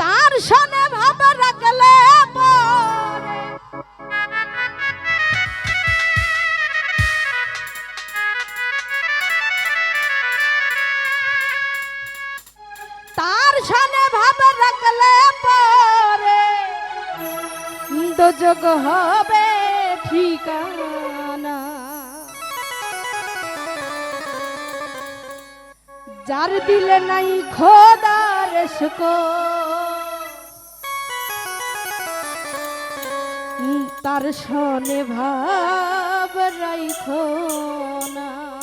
তার সনে ভাবে রাখলে তার সনে ভাবে রাখলে পরে। দোজগ হবে ঠিকানা। যার দিলে নাই খোদার শুকো তার সনে ভাব রাইখো না।